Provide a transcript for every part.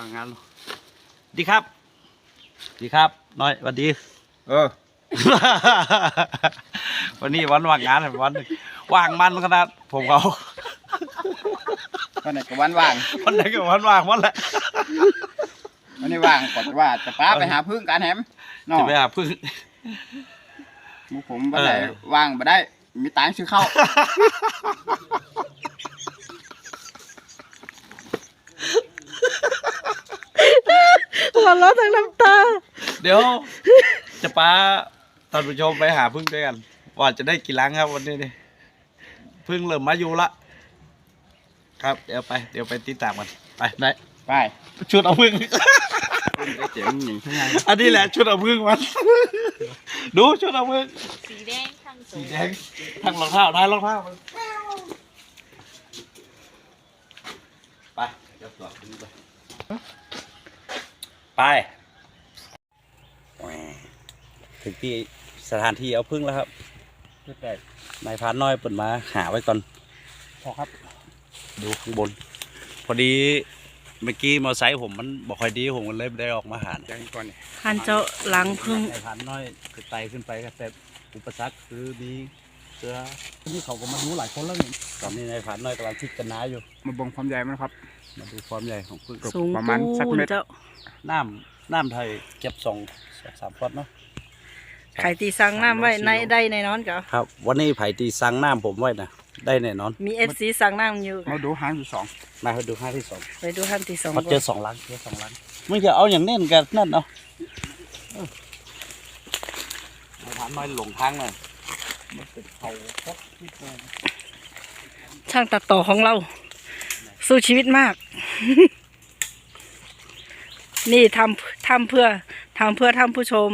ว่างงานดีครับ ดีครับ น้อยสวัสดี เออ วันนี้วันว่างงานวันหนึ่งว่างมันขนาดผมเขาวันไหนก็วันว่างวันไหนก็วันว่างวันแหละวันนี้ว่างกดว่าจะป้าไปหาพึ่งกันแฮมเนาะจะไปหาพึ่งหมูผมวันไหนเออว่างมาได้ มีตังค์ซื้อข้าว หัวเราะทั้งน้ำตา เดี๋ยว จะป้าท่านผู้ชมไปหาพึ่งด้วยกัน ว่าจะได้กี่ลังครับวันนี้นี่พึ่งเริ่มมาอยู่ละ ครับ เดี๋ยวไป เดี๋ยวไปติดตามกัน ไปไหนไปชุดเอาพึ่งพึ่งไปเจ๋งหนิงทั้งไงอันนี้แหละชุดเอาพึ่งมัน ดูชุดเอาพึ่ง สีแดงทั้งสูสีงแดงทั้งรองเท้าท้ายรองเท้ามันไปเดี๋ยวต่อพึ่งไป ไปถึงที่สถานที่เอาพึ่งแล้วครับชุดแรกนายพรานน้อยเปิดมาหาไว้ก่อนพอครับ ดูข้างบน พอดีเมื่อกี้มอไซค์ผมมันบอกค่อยดีผมก็เลยไม่ได้ออกมาหาเนี่ยแจ้งก่อนนี่หันเจ้าหลังพึ่งนายพรานน้อยจะไต่ขึ้นไปครับแต่อุปสรรคคือมีเสือที่เขาก็มาดูหลายคนแล้วนี่ตอนนี้นายพรานน้อยกำลังพิจารณาอยู่มาบ่งความใหญ่มันครับ มาดูความใหญ่ของพึ่งสูงประมาณสักปูนเม็ดเจ้าน้ำน้ำไทยเก็บสองสองสามฟอตเนาะไข่ตีสังน้ำไว้ในได้ในนอนก็ครับ วันนี้ไผ่ตีสั่งน้ำผมไว้นะได้แน่นอน มีเอฟซีสั่งน้ำอยู่มาดูหางอยู่สองมาให้ดูห้าที่สองไปดูท่านที่สองเขาเจอสองล้านเจอสองล้านไม่จะเอาอย่างแน่นกันนั่นเอาเออไอ้ฐานน้อยหลงทางเลยมันเป็นเขาพกที่แม่ช่างตัดต่อของเรา สู้ชีวิตมาก นี่ทำทำเพื่อทำเพื่อท่านผู้ชม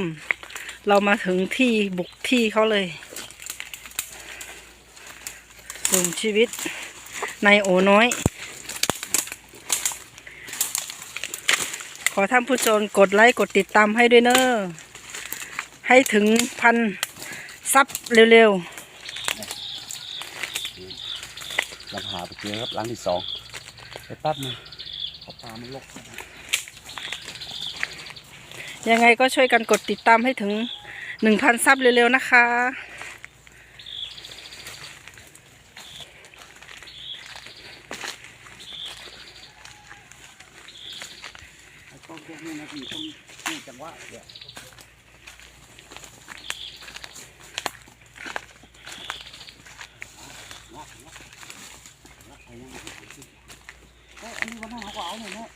เรามาถึงที่บุกที่เขาเลยสุ่มชีวิตในโอน้อย ขอท่านผู้ชมกดไลค์กดติดตามให้ด้วยเนอะให้ถึงพันซับเร็วเราหาไปเจอครับล้างที่สอง ไปแป๊บนึงเขาปลามันลกยังไงก็ช่วยกันกดติดตามให้ถึงหนึ่งพันซับเร็วๆนะคะไอ้ต้นพวกนี้นะพี่ต้องนี่จังหวะเดี๋ยวเอ้ยอันนี้ วันนั้นเขาก็เอาหน่อยเนาะ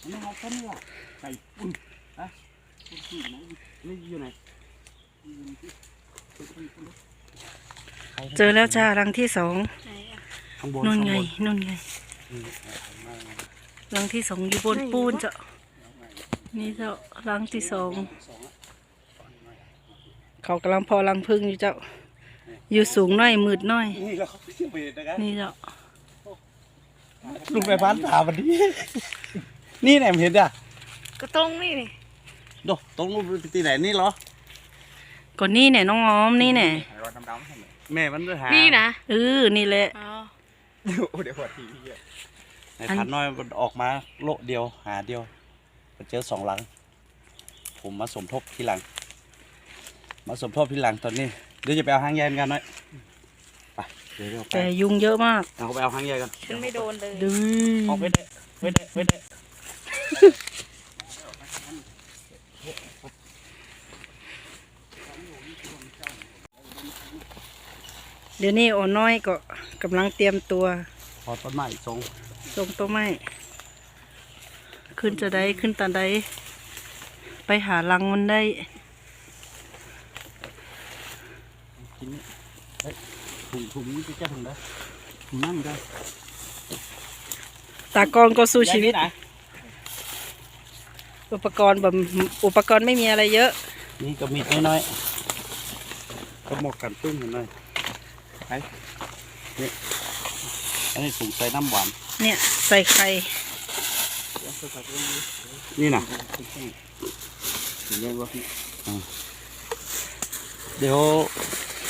อันนี้เขาต้นนี่ล่ะไก่ปุ่นฮะปุ่นที่ไหนนี่อยู่ไหนเจอแล้วจ้ารังที่สองข้างบนนู่นข้างไงบนนู่นไงนี่รังที่สองอยู่บนปูนเจ้านี่เจ้ารังที่สองเขากำลังพอรังพึ่งอยู่เจ้า อยู่สูงหน้อยมืดหน้อยนี่เราเที่ยวไปนะครับนี่เจ้า ลุงไปบ้านถามวันนี้ นี่ไหนเห็นอะก็ตรงนี่นี่โดตรงนู้นไปที่ไหนนี่เหรอ ก็นี่เนี่ยน้องอ้อมนี่เนี่ยไอ้รอยดำๆให้หน่อยแม่มันไปหานี่นะเออนี่แหละ อ๋อโอ้เดี๋ยวหัวทีพี่อะในพันน้อยมันออกมาโลเดียวหาเดียวไปเจอสองหลัง ผมมาสมทบทีหลัง มาสมทบทีหลังตอนนี้เดี๋ยวจะไปเอาหางใยกันหน่อยไป เดี๋ยวเราไปแต่ยุงเยอะมากเอาไปเอาหางใยกันฉันไม่โดนเลยดื้ออกอไปเด้ไปเด้ไปเด้เดี๋ยวนี้โอน้อยก็กำลังเตรียมตัวพอต้นไม้ทรงส่งตัวไม้ขึ้นจะได้ขึ้นตาใดไปหารังมันได้กินนี่เฮ้ย ถุงถุงนี่จะแค่ถุงได้ถุงนั่นได้ตากรก็สู้ชีวิตยายนี่ไหนอุปกรณ์แบบอุปกรณ์ไม่มีอะไรเยอะ นี่ก็มีดน้อยๆก็หมวกกันตุ้งเห็นไหมไปนี่อันนี้ถุงใส่น้ำหวาน เนี่ยใส่ไข่ นี่นะถึงเรียกว่าพี่เดี๋ยว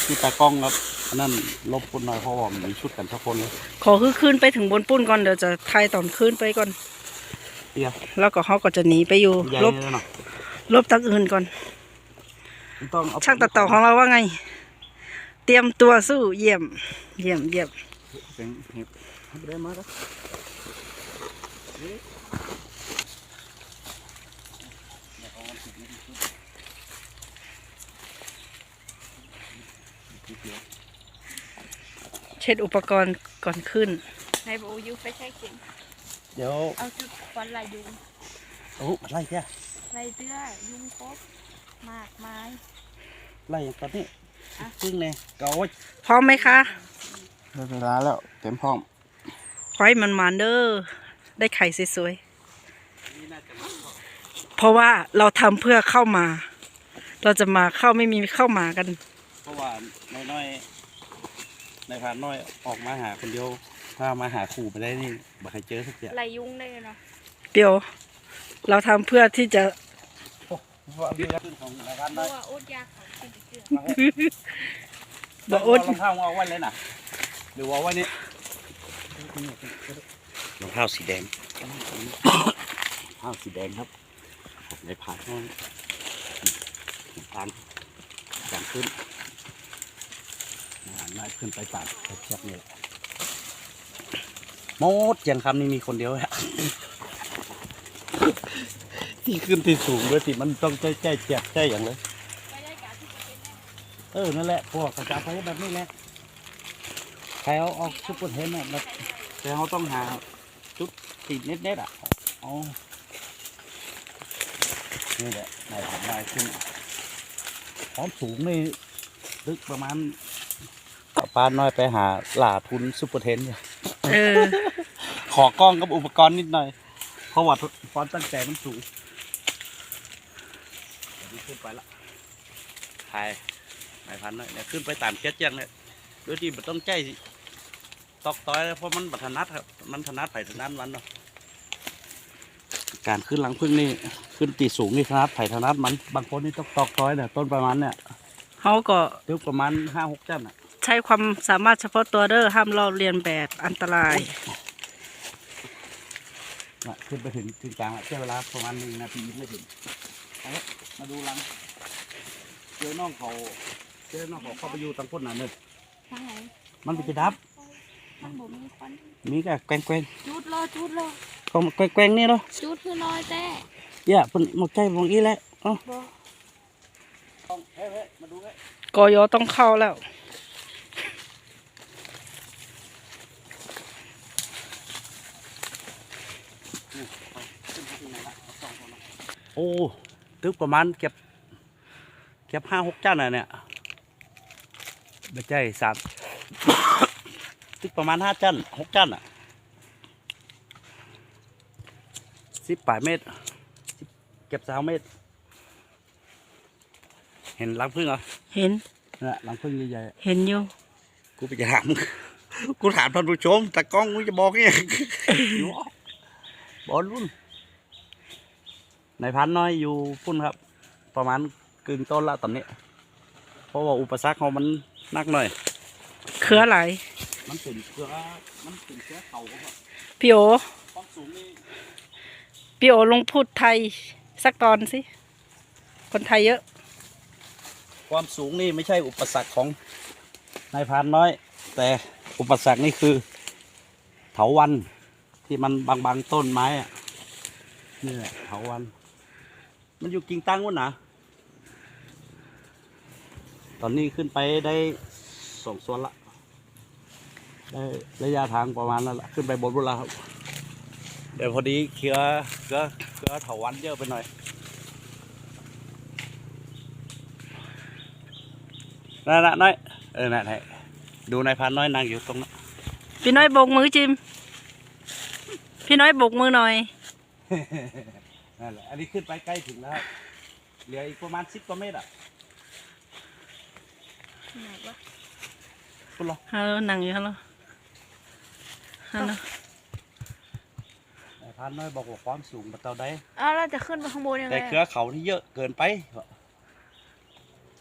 ที่ตากล้องครับ อันนั่นลบคนหน่อยเพราะว่ามีชุดกันทุกคนเลยขอคือขึ้นไปถึงบนปุ้นก่อนเดี๋ยวจะทายตอนขึ้นไปก่อนเปียแล้วก็เขาก็จะหนีไปอยู่ใหญ่ลบเลยเนาะลบตักอื่นก่อน ต้องเอช่างตัดต่อของเราว่าไง เตรียมตัวสู้เยี่ยม เยี่ยมเยี่ยม เป็นเห็บให้ไปได้มาแล้ว เช็ดอุปกรณ์ก่อนขึ้น ในบูยูไปใช้เข็มเดี๋ยวเอาจุดฟันลายยุงโอ้ไล่แค่ลายเตื้อยุงครบมากไม้ไล่อย่างตอนนี้อะซึ่งเนี่ยก็เอาไว้พร้อมไหมคะได้เวลาแล้วเต็มพร้อมขอให้มันมาเด้อได้ไข่สวยๆเพราะว่าเราทำเพื่อเข้ามา เราจะมาเข้าไม่มีเข้ามากันเพราะว่าน้อยๆ ในพานน้อยออกมาหาคนเดียว ถ้ามาหาขู่ไปได้นี่บ่เคยเจอสักอย่างลายยุงเลยเนาะเดี๋ยว เราทำเพื่อที่จะว่าเบี้ยขึ้นของรายการเพน้อราะยว่าอุดยากของสิ่งเชื่อบ่อุดรองเท้าเอาไว้เลยน่ะหรือว่าไว้นี่รองเท้าสีแดงรองเท้าสีแดงครับในผาน้อยทางการขึ้น น่าขึ้นไปตามเชือกนี่แหละหมดยังคำนี้มีคนเดียวอะที่ขึ้นที่สูงด้วยสิมันต้องใจใจเจ็บใจอย่างเลยไรเออนั่นแหละพวกกระจาไปแบบนี้แหละใครเอาออกชุดบนเห็นน่ะแบบแต่เขาต้องหาชุดติดเน็ตๆอะเอานี่แหละนายผมนายขึ้นพร้อมสูงนี่ลึกประมาณ ปานน้อยไปหาหลาทุนซุปเปอร์เทนเนี่ยเออ ขอกล้องกับอุปกรณ์นิดหน่อย เพราะว่าฟอนต์ตั้งแต่มันสูงเดี๋ยวนี้ขึ้นไปละถ่ายนายพันหน่อยเนี่ยขึ้นไปตามเจ็ดยังเนี่ยโดยที่มันต้องใจตอกต้อยเพราะมันบัถนัดครับ มันถนัดไผ่ถนัดมันเนาะ การขึ้นหลังพึ่งนี่ขึ้นตีสูงนี่ถนัดไผ่ถนัดมัน บางคนนี่ต้องตอกต้อยเนี่ยต้นประมาณเนี่ยเขาก็ตึกประมาณห้าหกจันอะ ใช้ความสามารถเฉพาะตัวเด้อห้ามลอกเรียนแบบอันตราย น่ะขึ้นไปถึงถึงกลางอะใช้เวลาประมาณหนึ่งนาทีไม่ถึงเอาละมาดูหลังเจอน้องเขาเจอน้องเขาเข้าไปอยู่ตังคนนั้นเลยทางไหนมันเป็นจะดับ ทางบ่มีควันมีแค่แกล้งแกล้งจุดรอจุดรอๆก็แกล้งแกล้งๆนี่เนาะจุดคือน้อยแต่เย่าเพิ่นหมดใจมองอีแหล้วเอ้าบ่เฮ้ยเฮ้ยมาดูเฮ้ยกอยอต้องเข้าแล้ว โอ้ตึกประมาณเก็บ เก็บห้าหกจันอะเนี่ยไม่ใช่สามตึกประมาณห้าจันหกจันอะสิบปลายเมตรสิบเก็บสามเมตร เห็นรังพึ่งเหรอเห็นน่ะรังพึ่งใหญ่ๆอะเห็นอยู่กูไปถามกูถามท่านผู้ชมแต่กล้องกูจะบอกเนี่ยบอลรุ่น ในพันน้อยอยู่พุ่นครับ ประมาณกึ่งต้นละตอนนี้ เพราะว่าอุปสรรคของมันหนักหน่อย เครือไหลมันเป็นเครือมันเป็นเครือเขาครับพี่โอความสูงนี่พี่โอลงพูดไทยสักตอนสิ คนไทยเยอะ ความสูงนี่ไม่ใช่อุปสรรคของนายพรานน้อย แต่อุปสรรคนี่คือเถาวันที่มันบางๆต้นไม้อะนี่แหละเถาวัน มันอยู่กิ่งตั้งวะนะตอนนี้ขึ้นไปได้สองส่วนละ ได้ระยะทางประมาณนั้นละขึ้นไปบนบุแล้วครับ เดี๋ยวพอดีเคือเครือเคือเถาวันเยอะไปหน่อยนั่นน่ะน้อย เออนั่นแหละดูนายพันน้อยนั่งอยู่ตรงนั้น พี่น้อยโบกมือจิม พี่น้อยโบกมือหน่อย นั่นแหละ อันนี้ขึ้นไปใกล้ถึงแล้ว เหลืออีกประมาณสิบกว่าเมตรอะไหนวะคุณรอฮัลโหลนั่งอยู่ฮัลโหลฮัลโหลนายพันน้อยบอกว่าความสูงมันเท่าใดอ้าวเราจะขึ้นไปข้างบนยังไงแต่เครือเขาที่เยอะเกินไป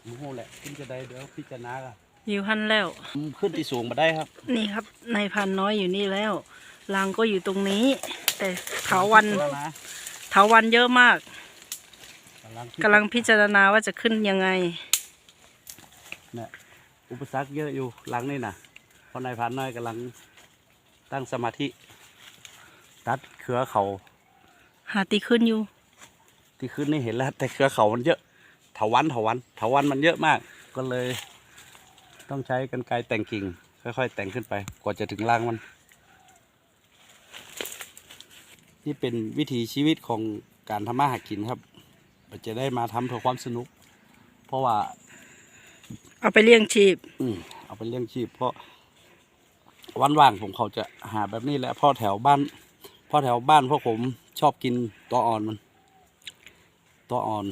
มึงโหแหละขึ้นจะได้เดี๋ยวพิจารณากันอยู่หันแล้วผมขึ้นที่สูงมาได้ครับ นี่ครับนายพันน้อยอยู่นี่แล้วรังก็อยู่ตรงนี้ แต่เถาวันแล้วนะ เถาวันเยอะมากกำลังกำลังพิจารณาว่าจะขึ้นยังไงเนี่ยอุปสรรคเยอะอยู่หลังนี่นะเพราะนายพันน้อยกำลังตั้งสมาธิตัดเครือเขาหาตีขึ้นอยู่ที่ขึ้นนี่เห็นแล้ว แต่เครือเขามันเยอะเถาวันเถาวันเถาวันมันเยอะมาก ก็เลย ต้องใช้กันไกรแต่งกิ่ง ค่อย ๆ แต่งขึ้นไป กว่าจะถึงรางมัน นี่เป็นวิถีชีวิตของการทำมาหากินครับเราจะได้มาทำเพื่อความสนุก เพราะว่า เอาไปเลี้ยงชีพ อืมเอาไปเลี้ยงชีพ เพราะวันว่างผมเขาจะหาแบบนี้แหละเพ่อแถวบ้านเพ่อแถวบ้านพวกผมชอบกินตัวอ่อนมันตัวอ่อน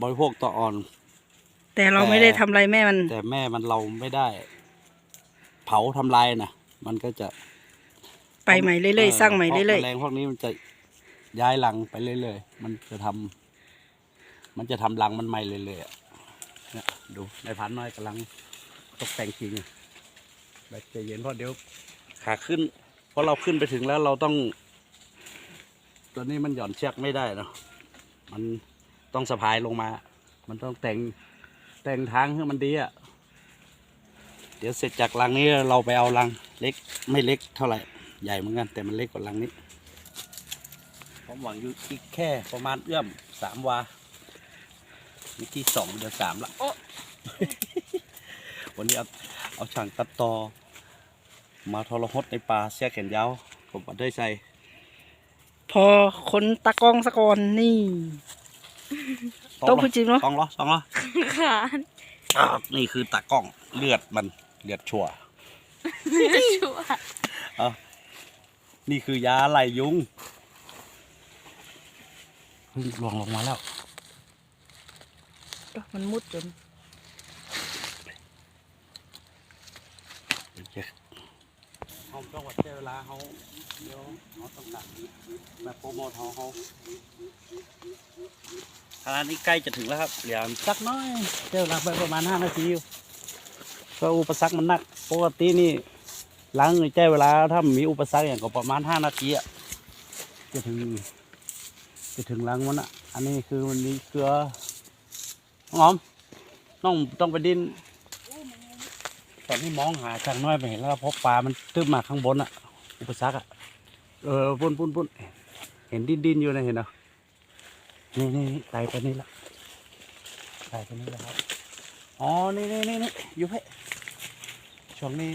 บริโภคตัวอ่อน แต่เราแต่ไม่ได้ทำอะไรแม่มัน แต่แม่มันเราไม่ได้ เผาทำลายนะมันก็จะ ไปใหม่เรื่อยๆสร้างใหม่เรื่อยพวกแมลงพวกนี้มันจะย้ายรังไปเรื่อยๆมันจะทำมันจะทำรังมันใหม่เรื่อยๆอะเนี่ยดูในพันน้อยกำลังตกแต่งกิ่งแบบใจเย็นเพราะเดี๋ยวขาขึ้นเพราะเราขึ้นไปถึงแล้วเราต้อง ตัวนี้มันหย่อนเชือกไม่ได้เนาะมันต้องสะพายลงมา มันต้องแต่งแต่งทางให้มันดีอะเดี๋ยวเสร็จจากรังนี้เราไปเอารังเล็กไม่เล็กเท่าไหร่ ใหญ่เหมือนกันแต่มันเล็กกว่ารังนี้ ผมหวังอยู่ที่แค่ประมาณเอื้อมสามวานี่ที่สองเดือนสามละโอ๊ะวันนี้เอาเอาช่างตัดต่อ มาทรหดในป่าเสียแขนยาวผมก็ได้ใส่ๆพอคนตะกล้องสะกอนนี่ต้องพูดจริงเนอะสองเหรอสองเหรอขานอ้าวนี่คือตากล้องเลือดมันเลือดชั่วชัวร์ นี่คือยาไล่ยุงเพิ่งลวงลงมาแล้ว มันมุดจนเขาต้องวัดเวลาเขาเดี๋ยวเขาต้องตัดแบบโปรโมทเขาเขาขณะนี้ใกล้จะถึงแล้วครับเหลือสักน้อยเจ้าหลักไปประมาณห้านาทีอยู่ก็อุปสรรคมันหนักปกตินี่ ล้างในใจเวลาถ้ามีอุปสรรคอย่างก็ประมาณห้านาทีอะจะถึงจะถึงล้างมันอะ อันนี้คือมันมีเกลือน้องอมน้องต้องไปดินตอนที่มองหาช่างน้อยไปเห็นแล้วพบปลามันตึ้มมาข้างบนอะ อุปสรรคอะเออปุ่นปุ่นปุ่นเห็นดินดินอยู่นะเห็นเนาะนี่นี่ไต่ไปนี่ละไต่ไปนี่แล้วครับอ๋อนี่นี่นี่นี่อยู่เพ่ช่วงนี้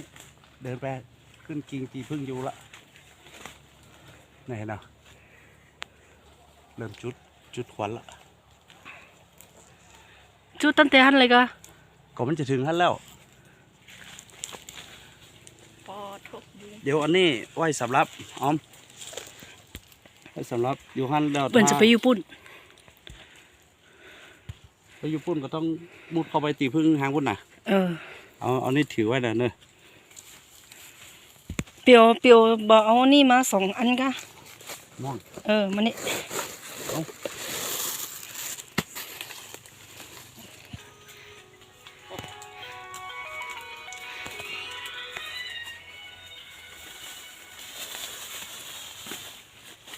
เดินไปขึ้นกิ่งตีพึ่งอยู่ละนี่เห็นเนาะเริ่มจุดจุดควันละจุดตั้งแต่หันเลยก็ก็มันจะถึงขั้นแล้วปอทบดีเดี๋ยวอันนี้ไว้สำหรับออมไว้สำหรับอยู่หันแล้วเปิ้นจะไปอยู่ปุ่นไปอยู่ปุ่นก็ต้องมุดเข้าไปตีพึ่งหางพุ่นน่ะ เออเอาเอานี่ถือไว้นะเนอะ เปียวเปียวบอเอานี่มาสองอันก็ม่วงเออมันนี่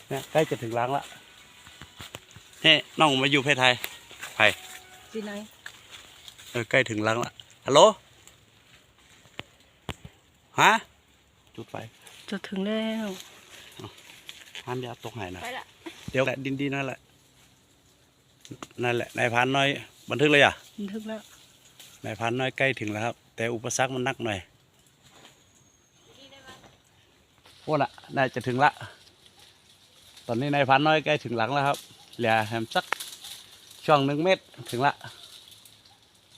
เนี่ยใกล้จะถึงล้างละเฮ้น้องมาอยู่เพศไทยไผ่ที่ไหนเออใกล้ถึงล้างละฮัลโหลฮะ จุดไฟจะถึงแล้วห้ามอยาตกหายนะ ไปละ เดี๋ยวแหละดินดีนั่นแหละ นั่นแหละ นายพรานน้อย บันทึกเลยอะ บันทึกแล้ว นายพรานน้อยใกล้ถึงแล้วครับ แต่อุปสรรคมันหนักหน่อยโอ้ละน่าจะถึงละ ตอนนี้นายพรานน้อยใกล้ถึงหลังแล้วครับ เหลือแฮมสักช่วงหนึ่งเมตรถึงละ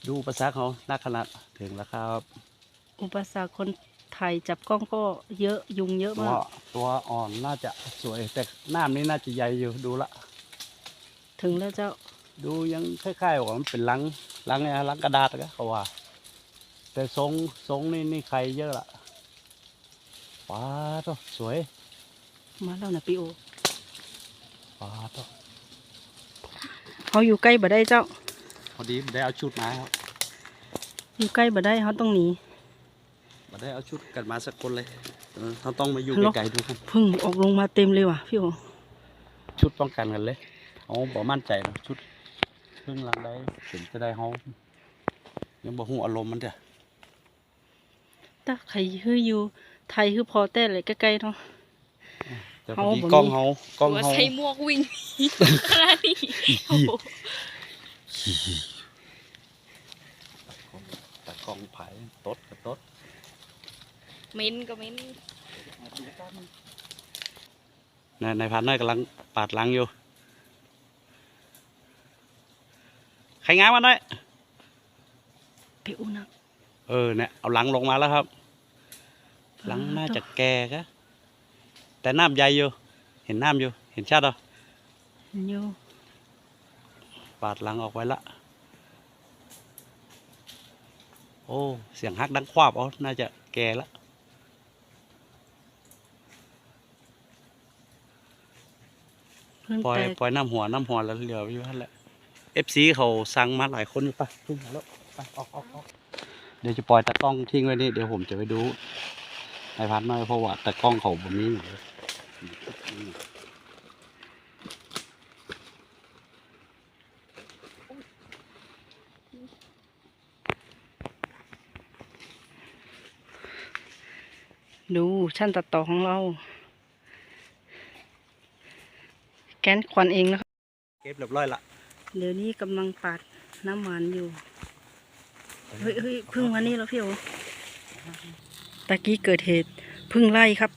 ดูอุปสรรคเขาหนักขนาดถึงแล้วครับ อุปสรรคคน ไทยจับกล้องก็เยอะยุงเยอะตัวมาก ตัวอ่อนน่าจะสวยแต่น้ำนี้น่าจะใหญ่อยู่ดูละ ถึงแล้วเจ้า ดูยังคล้ายๆว่ามันเป็นลังลังไงลังกระดาษก็เขาว่า แต่ทรงทรงนี่นี่ใครเยอะละป้าตัวสวย มาแล้วนะพี่โอป้าตัวเขาอยู่ใกล้บ่ได้เจ้า พอดีได้เอาชุดมาครับอยู่ใกล้บ่ได้เขาต้องหนี มาได้เอาชุดกันมาสักคนเลยเออเขาต้องมาอยู่ฮัลโหลไกลๆดูกันพึ่งออกลงมาเต็มเลยว่ะพี่โอชุดป้องกันกันเลยเขาบอกมั่นใจหรอกชุดเพิ่งหลังได้เห็นจะได้เขายังบอกหูอารมณ์มันเถอะถ้าใครคืออยู่ไทยคือพอแต่เลยใกล้ๆเนาะแต่พเขาอดีบ่มีกล้องเขากล้องหัวเขาใส่หมวกวิ่งขนาดนี้โอ้โหแต่กล้องผายตดกับตดเห ม้นก็เหม้นนายนายพันน้อยกำลังปาดหลังอยู่ ใครงามมันน้อยพี่อูนะเออเนี่ยเอาหลังลงมาแล้วครับหลังน่าจะแก่กะแต่น้ำใหญ่อยู่ เห็นน้ำอยู่ เห็นชัดเหรออยู่ ปาดหลังออกไว้ละโอ้ เสียงฮักดังควาบอ๋อน่าจะแก่ละ เพิ่ง ปล่อยแตกปล่อยน้ำหัวน้ำหัวแล้วเหลืออยู่นั่นแหละเอฟซีเขาสั่งมาหลายคนอยู่ปะทุ่งแล้วไปออกออกออกเดี๋ยวจะปล่อยตะกล้องทิ้งไว้นี่เดี๋ยวผมจะไปดูไอพัดน้อยเพราะว่าตะกล้องเขาแบบนี้อยู่เลยดูชั้นตัดต่อของเรา แกนควันเองนะครับเก็บเรียบร้อยละเดี๋ยวนี้กำลังปาดน้ำหวานอยู่ เฮ้ยเฮ้ยพึ่งวันนี้แล้วพี่โอตะกี้เกิดเหตุพึ่งไล่ครับ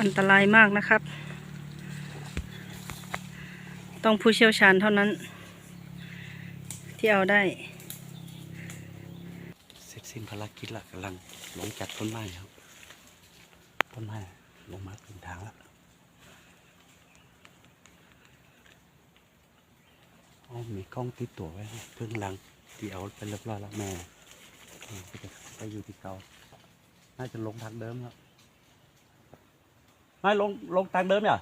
อันตรายมากนะครับ ต้องผู้เชี่ยวชาญเท่านั้น ที่เอาได้ เสร็จสิ้นภารกิจละกำลังลงจัดต้นไม้ครับต้นไม้ลงมาถึง ทางแล้วอ๋อมีกล้องติดตัวไว้นะเพิ่งลังที่เอาไปเรียบร้อยแล้วแม่เออก็จะไปอยู่ที่เก่าน่าจะลงทางเดิมครับไม่ลงลงทางเดิมเหรอ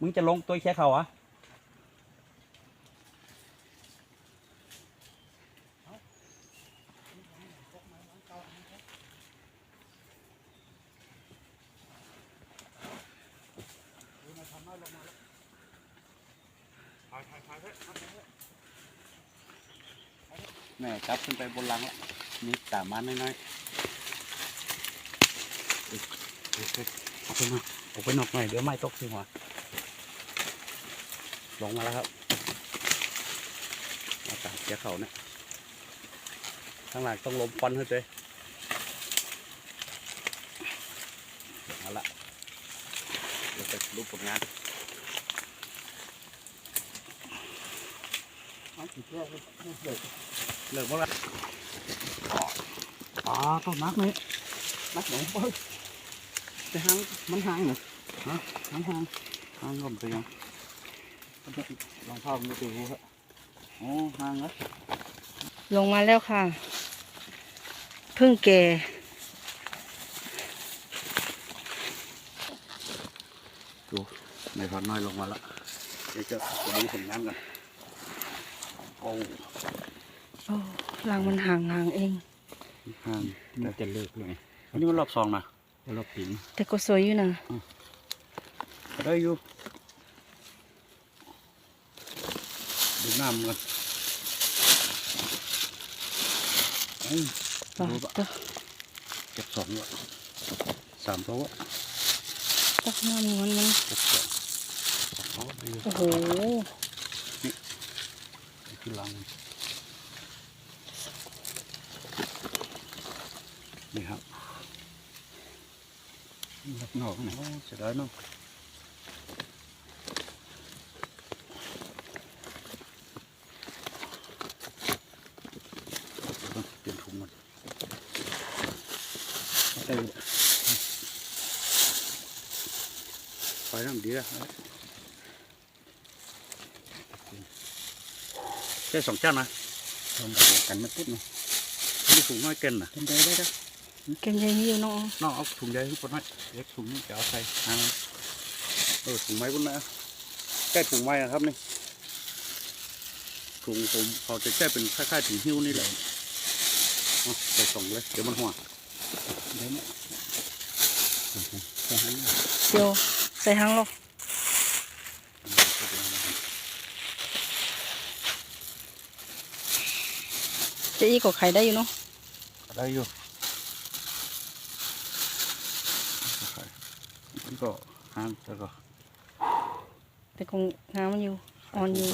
มึงจะลงตัวแค่เขาเหรอะ แม่จับขึ้นไปบนหลังแล้วมีตามมันน้อยๆเอ้ยเอ้ยเอ้ยอาไปมาเอาไปนอกหน่อยเดี๋ยวไม้ตกสิหัวลงมาแล้วครับอากาศเสียเขาเนี่ยข้างหลังต้องลมควันให้เลยเอาละเดี๋ยวไปรูปผลงานเอาสิเลิกเลิก เลิกบ่ละอ๋อต้องนักไหมนักหนูเฮ้ยจะห่างมันห่างเหรอฮะมันห่างห่างก็ไม่เป็นยังลองภาพมันดูฮะโอ้ห่างแล้วลงมาแล้วค่ะ พึ่งแก่ดูในพัดน้อยลงมาแล้วเดี๋ยวจะจะดูผลงานกันโอ้ โอ้รังมันห่างห่างๆเอง ห่างมันจะเลิกเลยอันนี้มันรอบสองนะเราปิงแต่ก็สวยอยู่นะได้อยู่ดูน้ำกันเอ้ยปลาดูปะตัวเก็บสองวะสามตัววะตักน้ำนวลมันเก็บสองสองตัวได้อยู่โอ้โหที่หลัง นี่ครับนักนอกนะโอ้เสียดายเนาะเปลี่ยนถุงมันเออไปน้ำดีแล้วแค่สองจานนะทำกันมาปุ๊บเนาะมีถุงน้อยเกินนะเป็นได้ได้ได้ เก่งใจนี่อยู่น้องน้องเอาถุงใหญ่ทุกคนไหมเล็กถุงนี้จะเอาใส่หางเออถุงไม้บนนะแก้ถุงไม้นะครับนี่เถุงผมเขาจะแค่เป็นคล้ายๆถุงหิ้วนี่แหละเอาไปส่งเลยเดี๋ยวมันหัวเดี๋ยวเนี่ยแค่นั้นนะเดี๋ยวใส่หางลงจะอีกกับไข่ได้อยู่เนาะได้อยู่มัน ก็ห้ามแต่ก็แต่คงงามมันอยู่อ่อนอยู่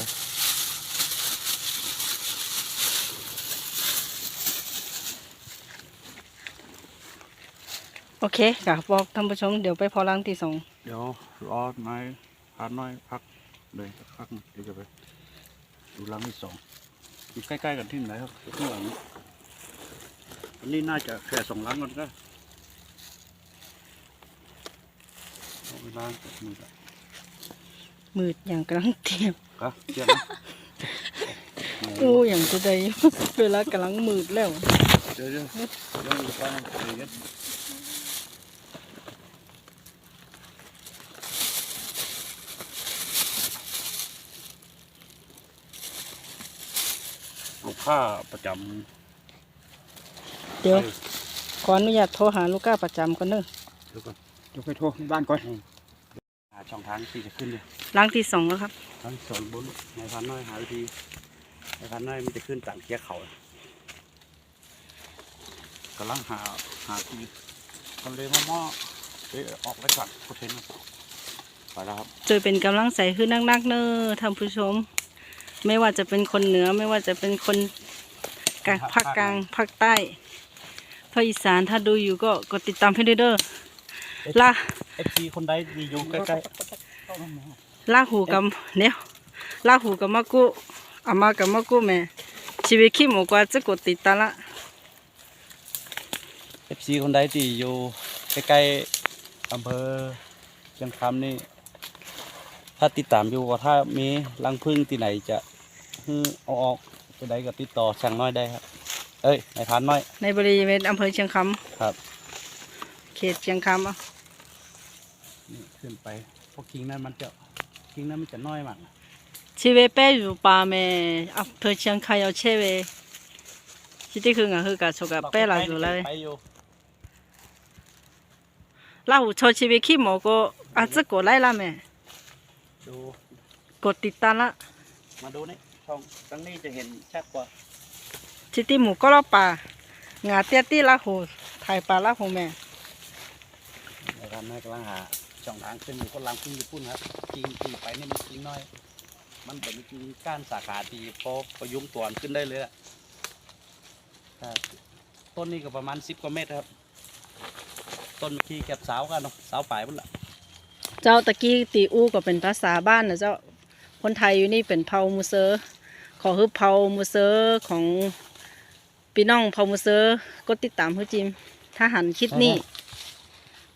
โอเคค่ะบอกท่านผู้ชมเดี๋ยวไปพอล้างที่สองเดี๋ยวรอไม้พักน้อยพักเลยสักพักหนึ่งเดี๋ยวจะไปดูรังที่สองอยู่ใกล้ๆกันที่ไหนครับข้างหลังนี้อันนี้น่าจะแค่สองรังก่อนก็ เอาไปล้างกับมือละมืดอย่างกำลังเตรียมก็เจียนนะโอ้อย่างจะได้เวลากำลังมืดแล้วเดี๋ยวเดี๋ยวเดี๋ยวอยู่ก่อนเดี๋ยวลูกค้าประจำเดี๋ยวขออนุญาตโทรหาลูกค้าประจำก่อนเนอะเดี๋ยวก่อนเดี๋ยวไปโทรบ้านก่อน หาช่องทางที่จะขึ้นเลยล้างที่สองแล้วครับทั้งสองบนในพันน้อยหาวิธีในพันน้อยมันจะขึ้นต่างเกียร์เขากำลังหาหาที่คนเลยมาหม้อเอ้ยออกไปก่อนโคเทนต์ไปแล้วครับจอยเป็นกำลังใจขึ้นนักๆเนอะท่านผู้ชม ไม่ว่าจะเป็นคนเหนือไม่ว่าจะเป็นคนกลางภาคกลางภาคใต้ภาคอีสานถ้าดูอยู่ก็กดติดตามให้ด้วยเด้อล่า เอฟซีคนใดมีอยู่ใกล้ล่าหูกับเนี่ยล่าหูกับมะกุอามากับมะกุแม่ชีวิตขี้หมูกว่าจะกดติดตามละๆเอฟซีคนใดที่อยู่ใกล้ๆอำเภอเชียงคำนี่ถ้าติดตามอยู่ว่าถ้ามีรังพึ่งที่ไหนจะฮือเอาออกไปใดก็ติดต่อช่างน้อยได้ครับ เอ้ยในพันน้อย ในบริเวณอำเภอเชียงคครับำเขตเชียงคำอะ นี่ขึ้นไปเพราะกิ่งนั้นมันจะกิ่งนั้นมันจะน้อยมากชีวิตแป้อยู่ป่าแม่อำเภอเชียงคายเอาเช่เวที่ที่คืองานคือกาชกกับแป้หลายอยู่เลยไปอยู่ล่าหูโชว์ชีวิตขี้หมูก็อาจจะกดไล่ละแม่ดูกดติดตามละมาดูนี่ช่องตั้งนี้จะเห็นชัดกว่าชิติหมูก็รอป่างาเตี้ยตี้ละหูถ่ายปลาละหูแม่ในการน้อยกำลังหา ช่องทางขึ้นอยู่ก็ลังขึ้นอยู่พุ่นครับกิ่งกิ่งไปนี่มันกิ่งน้อย มันเป็นกิ่งก้านสาขาดีพอประยุงตัวขึ้นได้เลยอะครับต้นนี้ก็ประมาณสิบกว่าเมตรครับ ต้นที่แก็บสาวกันเนาะสาวปลายพุ่นละเจ้าตะกี้ตีอู้ก็เป็นภาษาบ้านนะเจ้าคนไทยอยู่นี่เป็นเผ่ามูเซอร์ขอฮึบเผ่ามูเซอร์ของพี่น้องเผ่ามูเซอร์ก็ติดตามเฮาจิมถ้าหันคิดนี่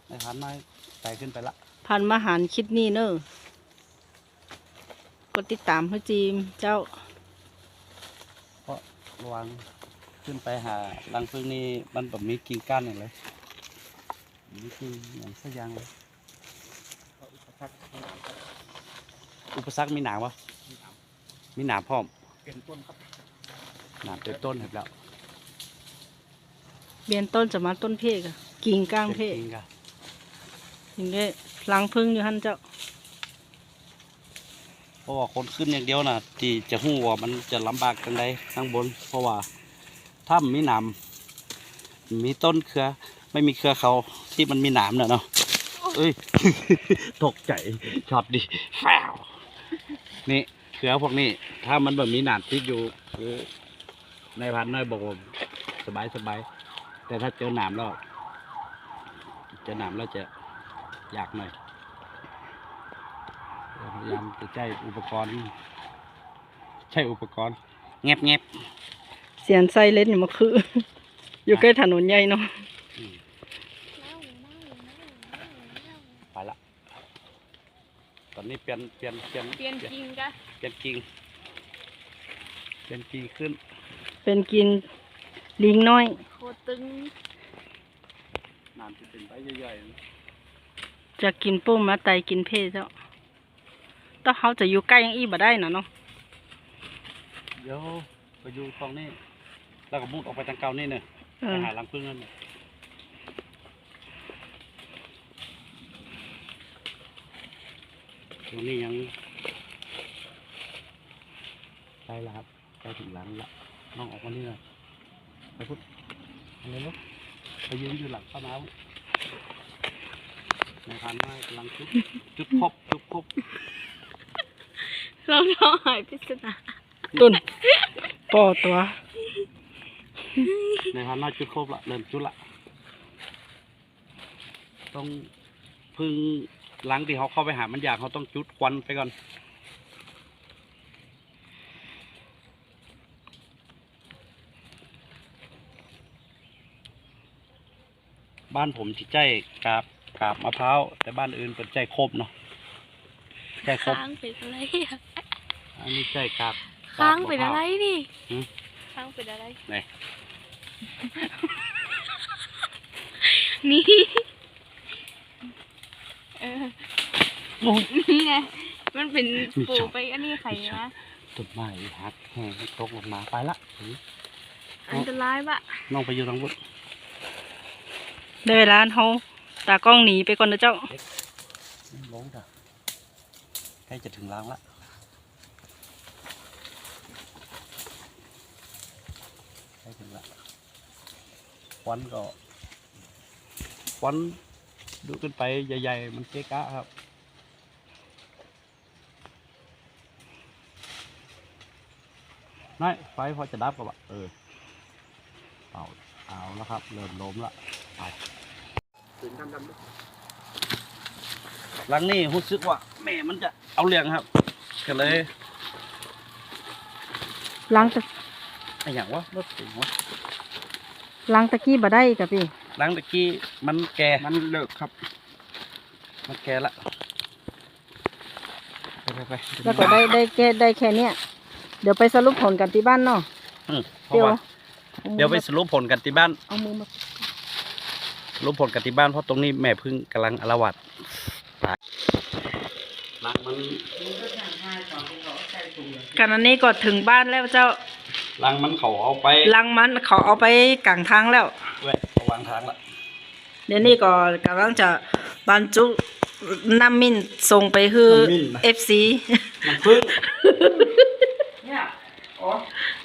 ในพันน้อย ไต่ขึ้นไปละ พันมาหันคิดนี่เนอะก็ติดตามเฮาจิมเจ้า เพราะระวังขึ้นไปหารังพึ่งนี่มันแบบมีกิ่งก้านอย่างเลยมีกิ่งอย่างสักอย่างเลยอุปสรรคมีหนามปะมีหนามพร้อมเป็นต้นครับหนามเต็มต้นเห็นแล้วเบียนต้นจะมาต้นเพกอะกิ่งก้างเพเป็นกกิ่งกะ อย่างเงี้ยลังพึ่งอยู่หันเจ้า เพราะว่าคนขึ้นอย่างเดียวน่ะ ที่จะหู้ว่ามันจะลำบากจังไดข้างบน เพราะว่าถ้ามีหนามมีต้นเครือ ไม่มีเครือเขาที่มันมีหนามเนี่ยเนาะเอ้ย ตกใจช็อตดิแฟวนี่เครือพวกนี้ ถ้ามันแบบมีหนามติดอยู่คือในพันน้อยบอกว่าสบายสบายแต่ถ้าเจอหนามแล้วเจอหนามแล้วจะ ยากหน่อยพยายามจะใช้อุปกรณ์ ใช้อุปกรณ์แงบแงบเสียนไซเลนอยู่เมื่อคืนอยู่ใกล้ถนนใหญ่เนาะอืมไปละตอนนี้เปลี่ยนเปลี่ยนเปลี่ยนเปลี่ยนจริงกะเปลี่ยนกิ่งเปลี่ยนกิ่งขึ้น เป็นกินลิงน้อยโคตรตึงน้ำจะเป็นใบใหญ่ จะกินปุ้มมาไตกินเพศเจ้าต้องเขาจะอยู่ใกล้อยังอีบ่ได้นะเนาะเดี๋ยวไปอยู่ตรงนี้ แล้วก็มุดออกไปทางเก่านี่เนี่ยเอไปอหารังพึ่งนั่นน่ะตรงนี้ยังใกล้แล้วครับใกล้ถึงหลังละน้องออกมานี่เลยไปพุทธอะไรลูกไปยืนอยู่หลังป้าน้ำ ในพันไม้กำลังจุดจุดครบจุดครบเราน้องหายพิศนาตุนป่อตัวในพันไม้จุดครบละเริ่มจุดละต้องพึ่งหลังที่เขาเข้าไปหามันอยากเขาต้องจุดควันไปก่อนบ้านผมที่ใจกาบ กาบมะพร้าวแต่บ้านอื่นเป็นใจครบเนาะใจครบค้างเป็นอะไรอะอันนี้ใจกาบค้างเป็นอะไรนี่หืมค้างเป็นอะไรไหนนี่เออนี่ไงมันเป็นปูไปอันนี้ไข่นะต้นไม้หักแห้งตกลงมาไปละหืออันตรายปะน้องไปอยู่ทางบนได้เวลาเฮา ตากล้องหนีไปก่อนนะเจ้าลงจ้ะใกล้จะถึงรางละใกล้ถึงละควันก็ควันดูขึ้นไปใหญ่ ๆ มันเก๊กะครับน้อยไฟพอจะดับก็บเออเอาเอาแล้วครับ เริ่มล้มละ ไปหลังนี้รู้สึกว่า แม่มันจะเอาเรื่องครับก็เลยล้างตะไอ้อย่างวะรถเก๋งวะล้างตะกี้บ่ได้กะพี่หลังตะกี้มันแก่มันเลิกครับ มันแก่ละไปไปไปแล้วก็ได้ได้แค่ได้แค่เนี้ยเดี๋ยวไปสรุปผลกันที่บ้านเนาะอืมเพราะเดี๋ยวว่าเดี๋ยวไปสรุปผลกันที่บ้าน เอามือมา สรุปผลกันที่บ้านเพราะตรงนี้แม่พึ่งกำลังอารวาสตายหลังมันกันอันนี้ก็ถึงบ้านแล้วเจ้าหลังมันเขาเอาไปลังมันเขาเอาไปกลางทางแล้วแวะระวางทางละเดี๋ยวนี้ก็กำลังจะบรรจุน้ำมิ้นส่งไปคือเอฟซีมันพึ่งเนี่ยโอ้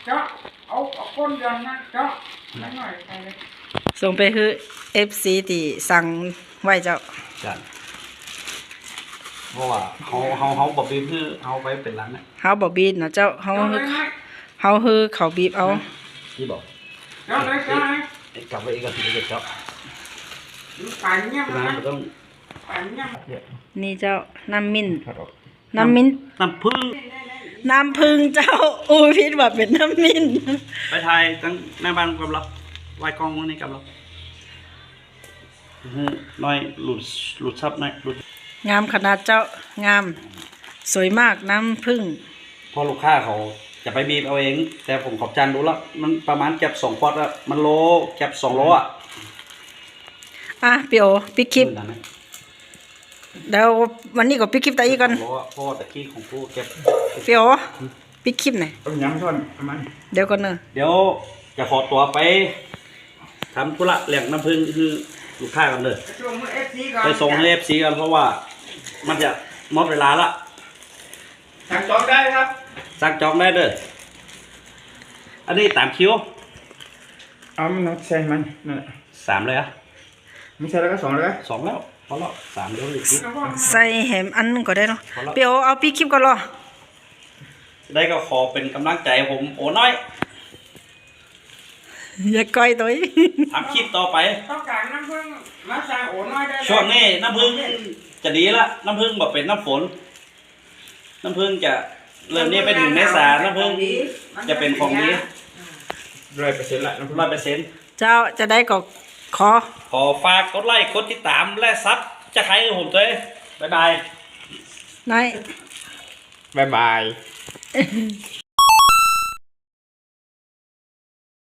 เจาะเอาเอาก้นเดือนนะเจาะนิดหน่อยไปเลย ส่งไปคือเอฟซีที่สั่งไว้เจ้าจ้ะเพราะว่าเขาเขาเขาบอกบีบคือเอาไปเป็นหลังเนี่ยเฮาบ่บีบนะเจ้าเฮาเจาะเลยไหมเฮาคือเขาบีบเอาที่บอกเจาะเลยเจาะเลยไอ้กลับไปอีกก็คือจะเจาะป่านเงี้ยมันน้ำนะมันต้องป่านเงี้ยนี่เจ้าน้ำมิ้นขัดออกน้ำมิ้นน้ำพึ่งน้ำพึ่งเจ้าอู้พิดว่าเป็นน้ำมิ้นไปไทยตั้งแม่บ้านกับเรา ไหวกล้องมื้อนี้กับเราอื้อหือน้อยหลุดหลุดซับหน่อยหลุดงามขนาดเจ้างาม สวยมากน้ำพึ่งพอลูกค้าเขาจะไปบีบเอาเอง แต่ผมขอบจานดูแล้ว มันประมาณแก็บสองพอดอะมันโลแก็บสองโลอะอะพี่โอปิดคลิปนั่นนะเดี๋ยววันนี้ก็ปิดคลิปตาอีกก่อนสงโลอะเพราะว่าตะกี้ของผู้เก็บพี่โอปิดคลิปหน่อยเอาหยังท่อนประมาณเดี๋ยวก่อนเนอะเดี๋ยวจะขอตัวไป ทำธุระแหล่งน้ำพึ่งคือลูกค้ากันเลยช่วงมือเอฟซีก่อนไปส่งให้เอฟซีกันเพราะว่า มันจะหมดเวลาละสั่งจองได้ครับ สั่งจองได้เด้ออันนี้ตามคิวเอามันใส่มันนั่นแหละสามเลยอะไม่ใช่แล้วก็สองเลยสองแล้วพอแล้วสามเดี๋ยวอีกทีใส่แหมอันนึงก็ได้เนาะพอแล้วพี่โอเอาปิดคลิปก่อนเหรอได้ก็ขอเป็นกำลังใจให้ผมโอ้น้อย อย่าก้อยตัวอีกทำคลิปต่อไป ต้องการน้ำผึ้งมาใส่โอ้น้อยได้เลยช่วงนี้น้ำพึ่งจะดีละน้ำพึ่งแบบเป็นน้ำฝน น้ำพึ่งจะเริ่มนี้ไปถึงเมษาน้ำพึ่งจะเป็นของดีร้อยเปอร์เซ็นต์ละน้ำผึ้งร้อยเปอร์เซ็นต์เจ้าจะได้ก็ขอ ขอฝากกดไลค์กดติดตามและซับจะใครกับผมตัวเองบ๊ายบายนายบายบาย